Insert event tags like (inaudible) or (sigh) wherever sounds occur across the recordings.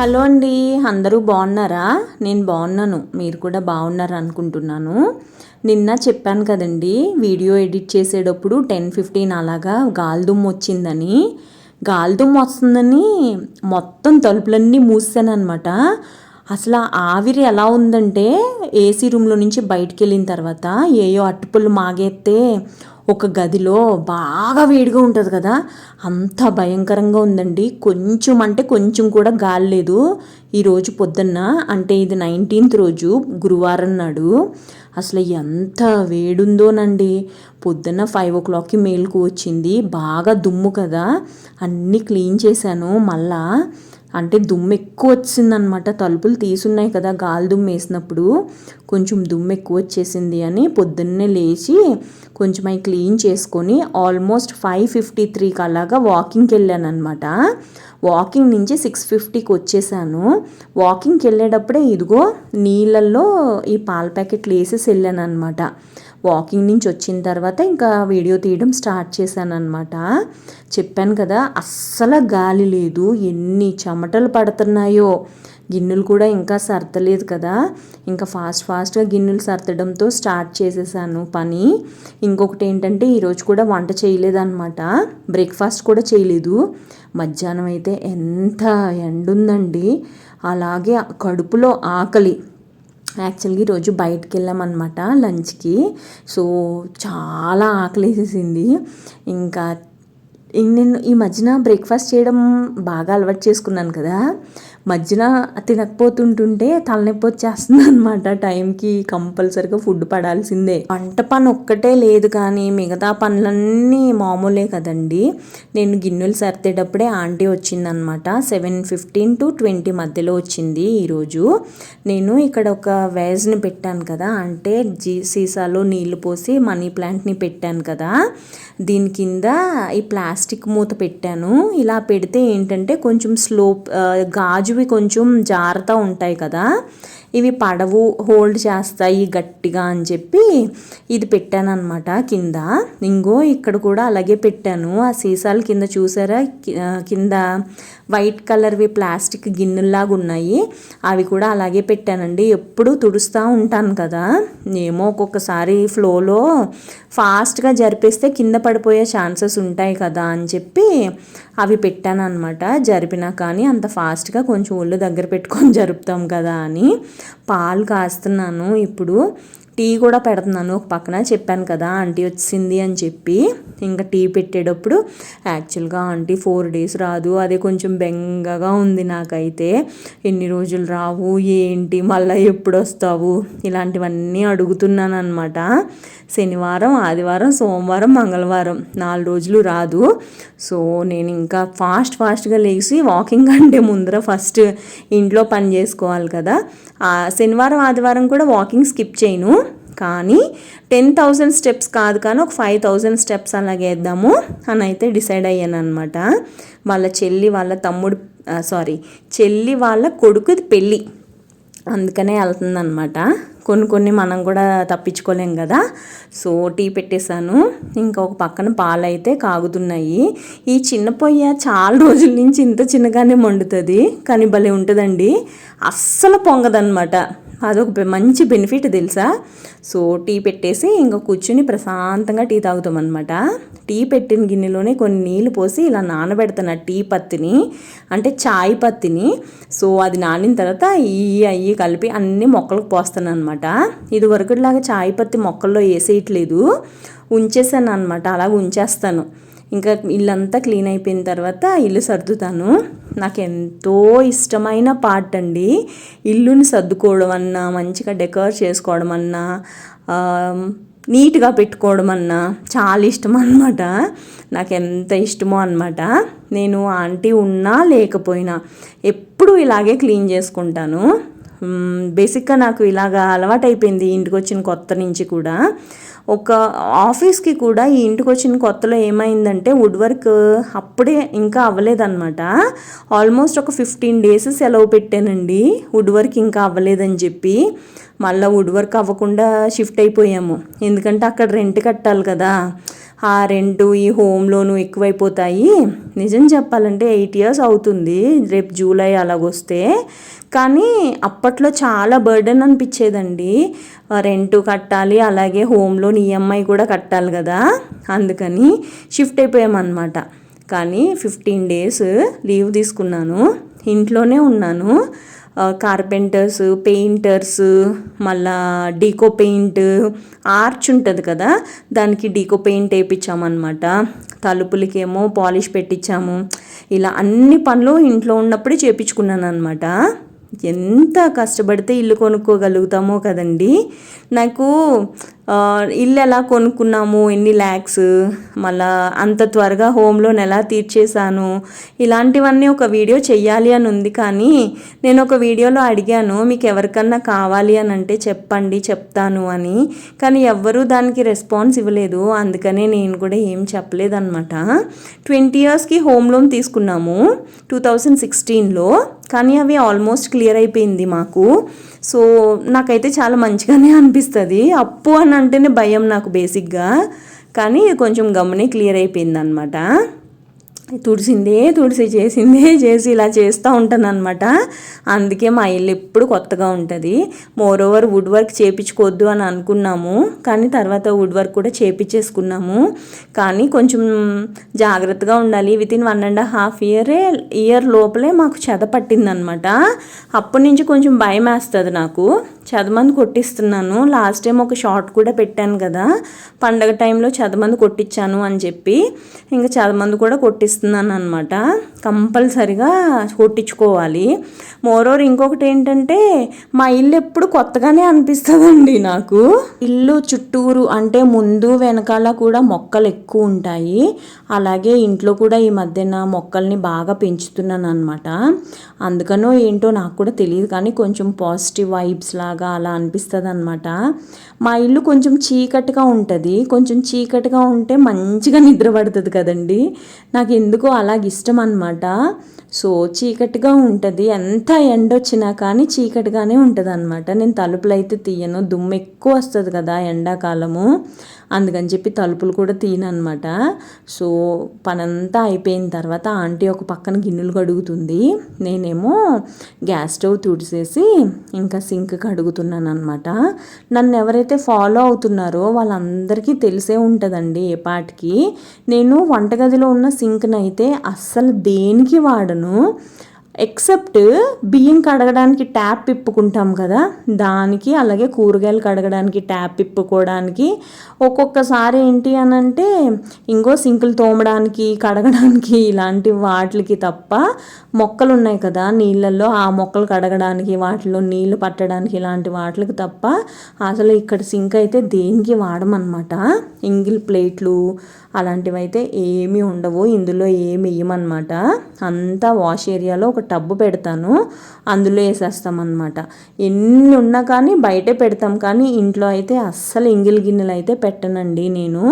Hello అండి అందరూ బాగున్నారా? నేను బాగున్నాను మీరు కూడా బాగున్నారు అనుకుంటున్నాను. నిన్న చెప్పాను కదండి వీడియో ఎడిట్ చేసేటప్పుడు టెన్ ఫిఫ్టీన్ అలాగా గాలిదుమ్ము వచ్చిందని. గాలిదుమ్ము వస్తుందని మొత్తం తలుపులన్నీ మూసాను అనమాట అసలు ఆవిరి ఎలా ఉందంటే ఏసీ రూమ్లో నుంచి బయటికి వెళ్ళిన తర్వాత ఏయో అట్టుపుల్లు మాగేస్తే ఒక గదిలో బాగా వేడిగా ఉంటుంది కదా అంత భయంకరంగా ఉందండి. కొంచెం అంటే కొంచెం కూడా గాలి లేదు. ఈరోజు పొద్దున్న అంటే ఇది నైన్టీన్త్ రోజు గురువారం నాడు. అసలు ఎంత వేడుందోనండి. పొద్దున్న ఫైవ్ ఓ క్లాక్కి మేలుకు వచ్చింది. బాగా దుమ్ము కదా. అన్నీ క్లీన్ చేశాను. మళ్ళా అంటే దుమ్ము ఎక్కువ వచ్చిందనమాట తలుపులు తీసున్నాయి కదా గాలి దుమ్ము వేసినప్పుడు కొంచెం దుమ్ము ఎక్కువ వచ్చేసింది అని పొద్దున్నే లేచి కొంచెం అవి క్లీన్ చేసుకొని ఆల్మోస్ట్ ఫైవ్ ఫిఫ్టీ త్రీకి అలాగా వాకింగ్కి వెళ్ళాను అనమాట వాకింగ్ నుంచి సిక్స్ ఫిఫ్టీకి వచ్చేసాను. వాకింగ్కి వెళ్ళేటప్పుడే ఇదిగో నీళ్ళల్లో ఈ పాల ప్యాకెట్లు వేసేసి వెళ్ళాను అనమాట వాకింగ్ నుంచి వచ్చిన తర్వాత ఇంకా వీడియో తీయడం స్టార్ట్ చేశాను అనమాట చెప్పాను కదా అస్సలు గాలి లేదు. ఎన్ని చెమటలు పడుతున్నాయో. గిన్నెలు కూడా ఇంకా సర్దలేదు కదా. ఇంకా ఫాస్ట్ ఫాస్ట్గా గిన్నెలు సర్దడంతో స్టార్ట్ చేసేసాను పని. ఇంకొకటి ఏంటంటే ఈరోజు కూడా వంట చేయలేదన్నమాట. బ్రేక్ఫాస్ట్ కూడా చేయలేదు. మధ్యాహ్నం అయితే ఎంత ఎండుందండి. అలాగే కడుపులో ఆకలి. యాక్చువల్గా ఈరోజు బయటకు వెళ్ళామన్నమాట లంచ్కి. సో చాలా ఆకలేసేసింది. ఇంకా నేను ఈ మధ్యన బ్రేక్ఫాస్ట్ చేయడం బాగా అలవాటు చేసుకున్నాను కదా. మధ్యన తినకపోతుంటుంటే తలనొప్పి వచ్చేస్తుంది అనమాట టైంకి కంపల్సరిగా ఫుడ్ పడాల్సిందే. వంట పని ఒక్కటే లేదు కానీ మిగతా పనులన్నీ మామూలే కదండి. నేను గిన్నెలు సర్దేటప్పుడే ఆంటీ వచ్చిందనమాట సెవెన్ ఫిఫ్టీన్ టు ట్వంటీ మధ్యలో వచ్చింది ఈరోజు. నేను ఇక్కడ ఒక వేజ్ని పెట్టాను కదా అంటే జీ సీసాలో నీళ్ళు పోసి మనీ ప్లాంట్ని పెట్టాను కదా. దీని కింద ఈ ప్లాస్టిక్ మూత పెట్టాను. ఇలా పెడితే ఏంటంటే కొంచెం స్లోప్ గాజువి కొంచెం జారుతూ ఉంటాయి కదా ఇవి పడవు హోల్డ్ చేస్తాయి గట్టిగా అని చెప్పి ఇది పెట్టాను అనమాట కింద. ఇంగో ఇక్కడ కూడా అలాగే పెట్టాను. ఆ సీసాలు కింద చూసారా? కింద వైట్ కలర్వి ప్లాస్టిక్ గిన్నెల్లాగా ఉన్నాయి. అవి కూడా అలాగే పెట్టానండి. ఎప్పుడు తుడుస్తూ ఉంటాను కదా. ఏమో ఒక్కొక్కసారి ఫ్లోలో ఫాస్ట్గా జరిపేస్తే కింద పడిపోయే ఛాన్సెస్ ఉంటాయి కదా అని చెప్పి అవి పెట్టాను అనమాట జరిపినా కానీ అంత ఫాస్ట్గా కొంచెం ఒళ్ళు దగ్గర పెట్టుకొని జరుపుతాం కదా అని. పాలు కాస్తున్నాను ఇప్పుడు. టీ కూడా పెడుతున్నాను. ఒక పక్కన చెప్పాను కదా ఆంటీ వచ్చింది అని చెప్పి. ఇంకా టీ పెట్టేటప్పుడు యాక్చువల్గా ఆంటీ ఫోర్ డేస్ రాదు. అదే కొంచెం బెంగగా ఉంది నాకైతే. ఎన్ని రోజులు రావు? ఏంటి? మళ్ళీ ఎప్పుడు వస్తావు? ఇలాంటివన్నీ అడుగుతున్నాను అనమాట శనివారం ఆదివారం సోమవారం మంగళవారం నాలుగు రోజులు రాదు. సో నేను ఇంకా ఫాస్ట్ ఫాస్ట్గా లేచి వాకింగ్ అంటే ముందర ఫస్ట్ ఇంట్లో పని చేసుకోవాలి కదా. శనివారం ఆదివారం కూడా వాకింగ్ స్కిప్ చేయను. కానీ టెన్ థౌజండ్ స్టెప్స్ కాదు కానీ ఒక ఫైవ్ థౌజండ్ స్టెప్స్ అలాగే వేద్దాము అని అయితే డిసైడ్ అయ్యాను అనమాట వాళ్ళ చెల్లి వాళ్ళ తమ్ముడు సారీ చెల్లి వాళ్ళ కొడుకుది పెళ్ళి. అందుకనే వెళ్తుందనమాట కొన్ని కొన్ని మనం కూడా తప్పించుకోలేం కదా. సో టీ పెట్టేశాను. ఇంకా ఒక పక్కన పాలు అయితే కాగుతున్నాయి. ఈ చిన్న పొయ్య చాలా రోజుల నుంచి ఇంత చిన్నగానే మండుతుంది. కానీ భలే ఉంటుందండి. అస్సలు పొంగదనమాట అదొక మంచి బెనిఫిట్ తెలుసా? సో టీ పెట్టేసి ఇంకా కూర్చుని ప్రశాంతంగా టీ తాగుతాం అనమాట టీ పెట్టిన గిన్నెలోనే కొన్ని నీళ్ళు పోసి ఇలా నానబెడతాను టీ పత్తిని అంటే చాయ్ పత్తిని సో అది నానిన తర్వాత ఈ అయ్యి కలిపి అన్ని మొక్కలకు పోస్తాను అనమాట ఇది వరకులాగా చాయ్ పత్తి మొక్కల్లో వేసేయట్లేదు ఉంచేసాను అనమాట అలాగ ఉంచేస్తాను. ఇంకా ఇల్లంతా క్లీన్ అయిపోయిన తర్వాత ఇల్లు సర్దుతాను. నాకు ఎంతో ఇష్టమైన పార్ట్ అండి ఇల్లుని సర్దుకోవడం అన్నా మంచిగా డెకర్ చేసుకోవడం అన్నా నీట్గా పెట్టుకోవడం అన్నా చాలా ఇష్టం అనమాట నాకు ఎంత ఇష్టమో అనమాట నేను ఆంటీ ఉన్నా లేకపోయినా ఎప్పుడు ఇలాగే క్లీన్ చేసుకుంటాను. బేసిక్గా నాకు ఇలాగ అలవాటైపోయింది ఇంటికి వచ్చిన కొత్త నుంచి కూడా. ఒక ఆఫీస్కి కూడా ఈ ఇంటికి వచ్చిన కొత్తలో ఏమైందంటే వుడ్ వర్క్ అప్పుడే ఇంకా అవ్వలేదన్నమాట. ఆల్మోస్ట్ ఒక ఫిఫ్టీన్ డేస్ సెలవు పెట్టానండి. వుడ్ వర్క్ ఇంకా అవ్వలేదని చెప్పి మళ్ళీ వుడ్ వర్క్ అవ్వకుండా షిఫ్ట్ అయిపోయాము. ఎందుకంటే అక్కడ రెంట్ కట్టాలి కదా. ఆ రెంట్ ఈ హోమ్ లోను ఎక్కువైపోతాయి. నిజం చెప్పాలంటే ఎయిట్ ఇయర్స్ అవుతుంది. రేపు జూలై అలాగొస్తే. కానీ అప్పట్లో చాలా బర్డెన్ అనిపించేదండి. రెంట్ కట్టాలి అలాగే హోమ్ లోన్ ఈఎంఐ కూడా కట్టాలి కదా. అందుకని షిఫ్ట్ అయిపోయామన్నమాట. కానీ ఫిఫ్టీన్ డేస్ లీవ్ తీసుకున్నాను. ఇంట్లోనే ఉన్నాను. కార్పెంటర్స్ పెయింటర్స్ మళ్ళా డీకో పెయింట్ ఆర్చ్ ఉంటుంది కదా దానికి డీకో పెయింట్ వేయించామన్నమాట తలుపులకేమో పాలిష్ పెట్టించాము ఇలా అన్ని పనులు ఇంట్లో ఉన్నప్పుడే చేపించుకున్నాను అనమాట ఎంత కష్టపడితే ఇల్లు కొనుక్కోగలుగుతామో కదండి. నాకు ఇల్లు ఎలా కొనుక్కున్నాము ఎన్ని ల్యాక్స్ మళ్ళా అంత త్వరగా హోమ్ లోన్ ఎలా తీర్చేశాను ఇలాంటివన్నీ ఒక వీడియో చెయ్యాలి అని ఉంది. కానీ నేను ఒక వీడియోలో అడిగాను మీకు ఎవరికన్నా కావాలి అని అంటే చెప్పండి చెప్తాను అని. కానీ ఎవ్వరూ దానికి రెస్పాన్స్ ఇవ్వలేదు. అందుకనే నేను కూడా ఏం చెప్పలేదన్నమాట. ట్వంటీ ఇయర్స్కి హోమ్ లోన్ తీసుకున్నాము టూ థౌజండ్ సిక్స్టీన్లో కానీ అవి ఆల్మోస్ట్ క్లియర్ అయిపోయింది మాకు. సో నాకైతే చాలా మంచిగానే (laughs) అనిపిస్తుంది. అప్పు అని అంటేనే భయం నాకు బేసిక్గా కానీ కొంచెం గమ్మునే క్లియర్ అయిపోయింది అనమాట తుడిసిందే తుడిసి చేసిందే చేసి ఇలా చేస్తూ ఉంటాను అనమాట అందుకే మా ఇల్లు ఎప్పుడు కొత్తగా ఉంటుంది. మోర్ ఓవర్ వుడ్ వర్క్ చేపించుకోవద్దు అని అనుకున్నాము. కానీ తర్వాత వుడ్ వర్క్ కూడా చేపించేసుకున్నాము. కానీ కొంచెం జాగ్రత్తగా ఉండాలి. Within one and half ఇయరే ఇయర్ లోపలే మాకు చెద పట్టిందనమాట అప్పటి నుంచి కొంచెం భయం వేస్తుంది నాకు. చదమంది కొట్టిస్తున్నాను. లాస్ట్ టైం ఒక షార్ట్ కూడా పెట్టాను కదా. పండగ టైంలో చదమంది కొట్టించాను అని చెప్పి. ఇంకా చదమంది కూడా కొట్టిస్తాను కొట్టిస్తున్నాను అనమాట కంపల్సరిగా కొట్టించుకోవాలి. మోరోర్ ఇంకొకటి ఏంటంటే మా ఇల్లు ఎప్పుడు కొత్తగానే అనిపిస్తుందండి నాకు. ఇల్లు చుట్టూరు అంటే ముందు వెనకాల కూడా మొక్కలు ఎక్కువ ఉంటాయి. అలాగే ఇంట్లో కూడా ఈ మధ్యన మొక్కల్ని బాగా పెంచుతున్నాను అనమాట అందుకనో ఏంటో నాకు కూడా తెలియదు కానీ కొంచెం పాజిటివ్ వైబ్స్ లాగా అలా అనిపిస్తుంది అనమాట మా ఇల్లు కొంచెం చీకటిగా ఉంటుంది. కొంచెం చీకటిగా ఉంటే మంచిగా నిద్ర పడుతుంది కదండి. నాకు ఎందుకో అలాగ ఇష్టం అనమాట సో చీకటిగా ఉంటుంది. ఎంత ఎండ వచ్చినా కానీ చీకటిగానే ఉంటుంది అనమాట నేను తలుపులు అయితే తీయను. దుమ్ము ఎక్కువ వస్తుంది కదా ఎండాకాలము. అందుకని చెప్పి తలుపులు కూడా తీయనమాట సో పనంతా అయిపోయిన తర్వాత ఆంటీ ఒక పక్కన గిన్నెలు కడుగుతుంది. నేనేమో గ్యాస్ స్టవ్ తుడిసేసి ఇంకా సింక్ కడుగుతున్నాను అనమాట నన్ను ఎవరైతే ఫాలో అవుతున్నారో వాళ్ళందరికీ తెలిసే ఉంటుందండి ఏ పాటికి. నేను వంటగదిలో ఉన్న సింక్ని అయితే అస్సలు దేనికి వాడను? ఎక్సెప్ట్ బియ్యం కడగడానికి ట్యాప్ ఇప్పుకుంటాం కదా దానికి అలాగే కూరగాయలు కడగడానికి ట్యాప్ ఇప్పుకోవడానికి. ఒక్కొక్కసారి ఏంటి అని అంటే ఇంకో సింకులు తోమడానికి కడగడానికి ఇలాంటి వాటికి తప్ప మొక్కలు ఉన్నాయి కదా నీళ్ళల్లో ఆ మొక్కలు కడగడానికి వాటిలో నీళ్ళు పట్టడానికి ఇలాంటి వాటికి తప్ప అసలు ఇక్కడ సింక్ అయితే దేనికి వాడమన్నమాట. ఇంగిల్ ప్లేట్లు అలాంటివి అయితే ఏమీ ఉండవు ఇందులో ఏమి వేయమన్నమాట అంతా వాష్ ఏరియాలో ఒక టబ్బు పెడతాను అందులో వేసేస్తాం అనమాట ఎన్ని ఉన్నా కానీ బయటే పెడతాం కానీ ఇంట్లో అయితే అస్సలు ఇంగిల్ గిన్నెలు అయితే పెట్టనండి నేను.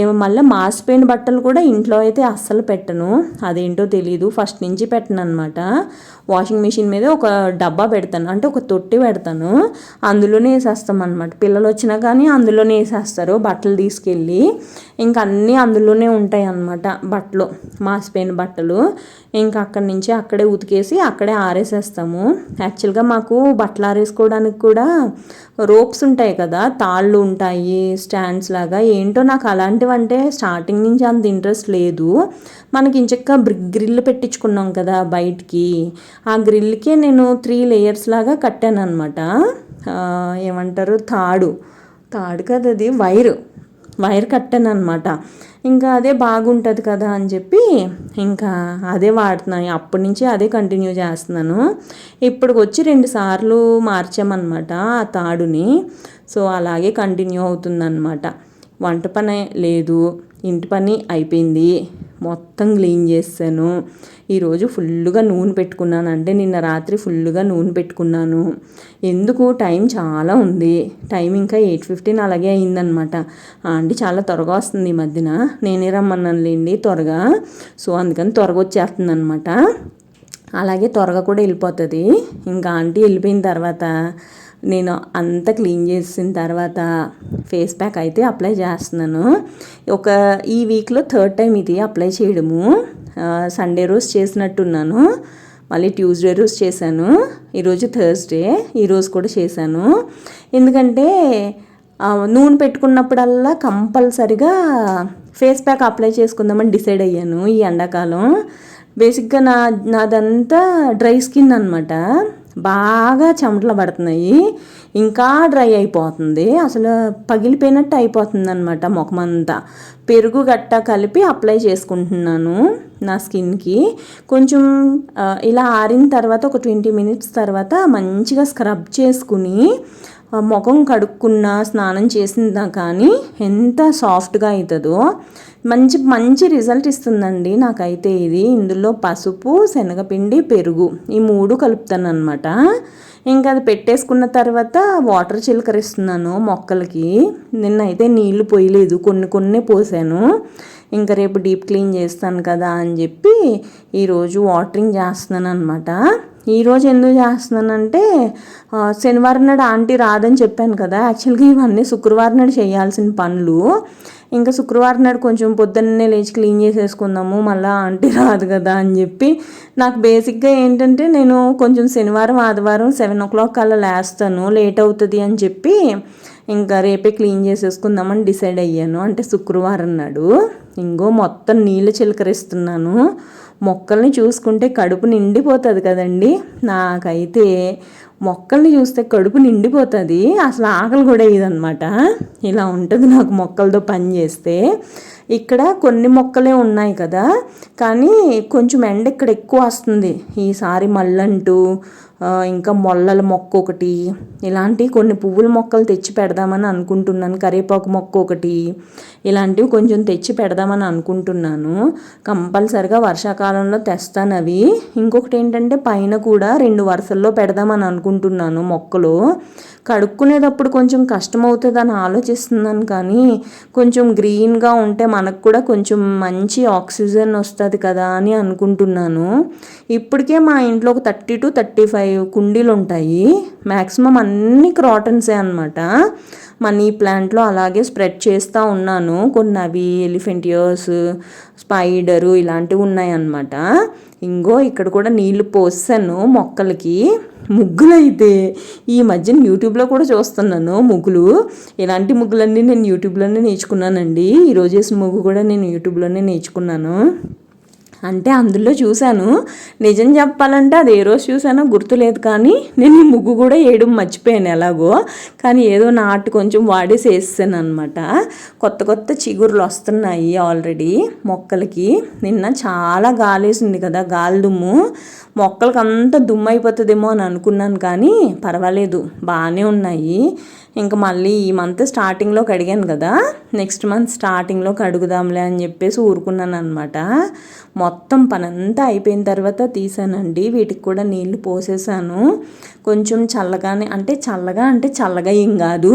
ఏమో మళ్ళీ మాసిపోయిన బట్టలు కూడా ఇంట్లో అయితే అస్సలు పెట్టను. అదేంటో తెలియదు ఫస్ట్ నుంచి పెట్టను అనమాట వాషింగ్ మిషన్ మీద ఒక డబ్బా పెడతాను. అంటే ఒక తొట్టి పెడతాను. అందులోనే వేసేస్తాం అనమాట పిల్లలు వచ్చినా కానీ అందులోనే వేసేస్తారు బట్టలు తీసుకెళ్ళి. ఇంకా అన్నీ అందులోనే ఉంటాయి అన్నమాట బట్టలు మాసిపోయిన బట్టలు. ఇంకా అక్కడి నుంచి అక్కడే ఉతికేసి అక్కడే ఆరేసేస్తాము. యాక్చువల్గా మాకు బట్టలు ఆరేసుకోవడానికి కూడా రోప్స్ ఉంటాయి కదా తాళ్ళు ఉంటాయి స్టాండ్స్ లాగా. ఏంటో నాకు అలాంటివి అంటే స్టార్టింగ్ నుంచి అంత ఇంట్రెస్ట్ లేదు. మనకి ఇంచక్క గ్రిల్ పెట్టించుకున్నాం కదా బయటికి. ఆ గ్రిల్కే నేను త్రీ లేయర్స్ లాగా కట్టాను అనమాట ఏమంటారు? తాడు. తాడు కదా అది వైరు. వైర్ కట్టాను అనమాట ఇంకా అదే బాగుంటుంది కదా అని చెప్పి ఇంకా అదే వాడుతున్నాను అప్పటి నుంచి అదే కంటిన్యూ చేస్తున్నాను. ఇప్పటికి వచ్చి రెండు సార్లు మార్చామన్నమాట ఆ తాడుని. సో అలాగే కంటిన్యూ అవుతుందన్నమాట. వంట పని లేదు. ఇంటి పని అయిపోయింది. మొత్తం క్లీన్ చేస్తాను. ఈరోజు ఫుల్గా నూనె పెట్టుకున్నాను. అంటే నిన్న రాత్రి ఫుల్గా నూనె పెట్టుకున్నాను. ఎందుకు టైం చాలా ఉంది. టైం ఇంకా ఎయిట్ ఫిఫ్టీన్ అలాగే అయిందనమాట. ఆంటీ చాలా త్వరగా వస్తుంది ఈ మధ్యన. నేనే రమ్మన్నాను లేండి త్వరగా. సో అందుకని త్వరగా వచ్చేస్తుంది అనమాట అలాగే త్వరగా కూడా వెళ్ళిపోతుంది. ఇంకా ఆంటీ వెళ్ళిపోయిన తర్వాత నేను అంతా క్లీన్ చేసిన తర్వాత ఫేస్ ప్యాక్ అయితే అప్లై చేస్తున్నాను. ఒక ఈ వీక్లో థర్డ్ టైం ఇది అప్లై చేయడము. సండే రోజు చేసినట్టున్నాను. మళ్ళీ ట్యూస్డే రోజు చేశాను. ఈరోజు థర్స్డే ఈరోజు కూడా చేశాను. ఎందుకంటే నూనె పెట్టుకున్నప్పుడల్లా కంపల్సరిగా ఫేస్ ప్యాక్ అప్లై చేసుకుందామని డిసైడ్ అయ్యాను ఈ ఎండాకాలం. బేసిక్గా నా నాదంతా డ్రై స్కిన్ అనమాట బాగా చెమటలు పడుతున్నాయి. ఇంకా డ్రై అయిపోతుంది. అసలు పగిలిపోయినట్టు అయిపోతుంది అనమాట ముఖమంతా. పెరుగు గట్ట కలిపి అప్లై చేసుకుంటున్నాను నా స్కిన్కి. కొంచెం ఇలా ఆరిన తర్వాత ఒక ట్వంటీ మినిట్స్ తర్వాత మంచిగా స్క్రబ్ చేసుకుని ముఖం కడుక్కున్న స్నానం చేసిందా కానీ ఎంత సాఫ్ట్గా అవుతుందో మంచి మంచి రిజల్ట్ ఇస్తుందండి నాకైతే ఇది. ఇందులో పసుపు శనగపిండి పెరుగు ఈ మూడు కలుపుతాను అనమాట ఇంకా అది పెట్టేసుకున్న తర్వాత వాటర్ చిలకరిస్తున్నాను మొక్కలకి. నిన్నైతే నీళ్ళు పోయలేదు కొన్ని కొన్ని పోసాను. ఇంకా రేపు డీప్ క్లీన్ చేస్తాను కదా అని చెప్పి ఈరోజు వాటరింగ్ చేస్తున్నాను అనమాట ఈరోజు ఎందుకు చేస్తున్నానంటే శనివారం నాడు ఆంటీ రాదని చెప్పాను కదా. యాక్చువల్గా ఇవన్నీ శుక్రవారం నాడు చేయాల్సిన పనులు. ఇంకా శుక్రవారం నాడు కొంచెం పొద్దున్నే లేచి క్లీన్ చేసేసుకుందాము మళ్ళీ ఆంటీ రాదు కదా అని చెప్పి నాకు బేసిక్గా ఏంటంటే నేను కొంచెం శనివారం ఆదివారం సెవెన్ ఓ క్లాక్ అలా లేస్తాను లేట్ అవుతుంది అని చెప్పి ఇంకా రేపే క్లీన్ చేసేసుకుందామని డిసైడ్ అయ్యాను. అంటే శుక్రవారం నాడు ఇంకో మొత్తం నీళ్ళు చిలకరిస్తున్నాను. మొక్కల్ని చూసుకుంటే కడుపు నిండిపోతుంది కదండి. నాకైతే మొక్కల్ని చూస్తే కడుపు నిండిపోతుంది. అసలు ఆకలి కూడా ఇదనమాట ఇలా ఉంటుంది నాకు మొక్కలతో పని చేస్తే. ఇక్కడ కొన్ని మొక్కలే ఉన్నాయి కదా. కానీ కొంచెం ఎండ ఇక్కడ ఎక్కువ వస్తుంది. ఈసారి మల్లంటూ ఇంకా మొల్లల మొక్క ఒకటి ఇలాంటి కొన్ని పువ్వుల మొక్కలు తెచ్చి పెడదామని అనుకుంటున్నాను. కరివేపాకు మొక్క ఒకటి ఇలాంటివి కొంచెం తెచ్చి పెడదామని అనుకుంటున్నాను. కంపల్సరిగా వర్షాకాలంలో తెస్తాను అవి. ఇంకొకటి ఏంటంటే పైన కూడా రెండు వరుసల్లో పెడదామని అనుకుంటున్నాను. మొక్కలు. కడుక్కునేటప్పుడు కొంచెం కష్టం అవుతుందని ఆలోచిస్తున్నాను కానీ కొంచెం గ్రీన్గా ఉంటే మనకు కూడా కొంచెం మంచి ఆక్సిజన్ వస్తుంది కదా అని అనుకుంటున్నాను. ఇప్పటికే మా ఇంట్లో ఒక థర్టీ టు థర్టీ ఫైవ్ కుండీలు ఉంటాయి. మ్యాక్సిమం అన్ని క్రాటన్సే అనమాట మనీ ప్లాంట్లో అలాగే స్ప్రెడ్ చేస్తూ ఉన్నాను. కొన్ని అవి ఎలిఫెంట్ ఇయర్స్ స్పైడరు ఇలాంటివి ఉన్నాయన్నమాట ఇంకో ఇక్కడ కూడా నీళ్ళు పోసాను మొక్కలకి. ముగ్గులు అయితే ఈ మధ్యన యూట్యూబ్లో కూడా చూస్తున్నాను ముగ్గులు. ఇలాంటి ముగ్గులన్నీ నేను యూట్యూబ్లోనే నేర్చుకున్నానండి. ఈరోజు వేసిన ముగ్గు కూడా నేను యూట్యూబ్లోనే నేర్చుకున్నాను. అంటే అందులో చూశాను. నిజం చెప్పాలంటే అది ఏ రోజు చూసానో గుర్తులేదు కానీ నేను ఈ ముగ్గు కూడా వేయడం మర్చిపోయాను ఎలాగో. కానీ ఏదో నాటు కొంచెం వాడేసి అనమాట కొత్త కొత్త చిగురులు వస్తున్నాయి ఆల్రెడీ మొక్కలకి. నిన్న చాలా గాలేసింది కదా గాలి దుమ్ము. మొక్కలకి అంతా దుమ్ము అయిపోతుందేమో అని అనుకున్నాను కానీ పర్వాలేదు బాగానే ఉన్నాయి. ఇంకా మళ్ళీ ఈ మంత్ స్టార్టింగ్లో కడిగాను కదా. నెక్స్ట్ మంత్ స్టార్టింగ్లో కడుగుదాంలే అని చెప్పేసి ఊరుకున్నాను అనమాట మొత్తం పనంతా అయిపోయిన తర్వాత తీసానండి. వీటికి కూడా నీళ్ళు పోసేసాను. కొంచెం చల్లగానే అంటే చల్లగా అంటే చల్లగా ఏం కాదు.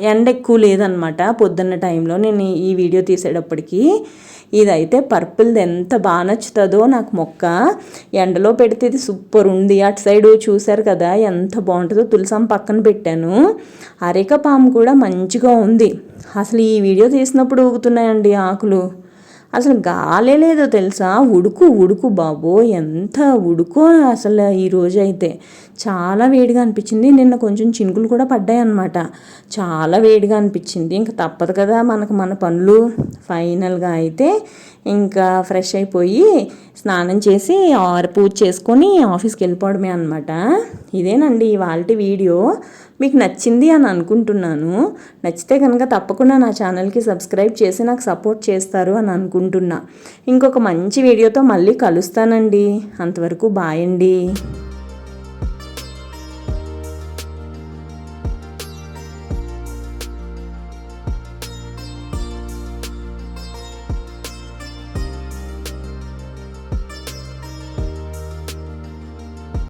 ఎండ ఎక్కువ లేదనమాట పొద్దున్న టైంలో నేను ఈ వీడియో తీసేటప్పటికి. ఇదైతే పర్పుల్ది ఎంత బాగా నచ్చుతుందో నాకు మొక్క. ఎండలో పెడితే ఇది సూపర్ ఉంది. అటు సైడ్ చూశారు కదా ఎంత బాగుంటుందో తులసం పక్కన పెట్టాను. అరిక పాము కూడా మంచిగా ఉంది. అసలు ఈ వీడియో తీసినప్పుడు ఊగుతున్నాయండి ఆకులు. అసలు గాలే లేదో తెలుసా? ఉడుకు ఉడుకు బాబో ఎంత ఉడుకో అసలు ఈరోజు అయితే చాలా వేడిగా అనిపించింది. నిన్న కొంచెం చినుకులు కూడా పడ్డాయి అన్నమాట. చాలా వేడిగా అనిపించింది. ఇంకా తప్పదు కదా మనకు మన పనులు. ఫైనల్గా అయితే ఇంకా ఫ్రెష్ అయిపోయి స్నానం చేసి ఆరు పూజ చేసుకొని ఆఫీస్కి వెళ్ళిపోవడమే అనమాట ఇదేనండి ఇవాళ వీడియో. మీకు నచ్చింది అని అనుకుంటున్నాను. నచ్చితే కనుక తప్పకుండా నా ఛానల్కి సబ్స్క్రైబ్ చేసి నాకు సపోర్ట్ చేస్తారు అని అనుకుంటున్నా. ఇంకొక మంచి వీడియోతో మళ్ళీ కలుస్తానండి. అంతవరకు బాయ్ అండి.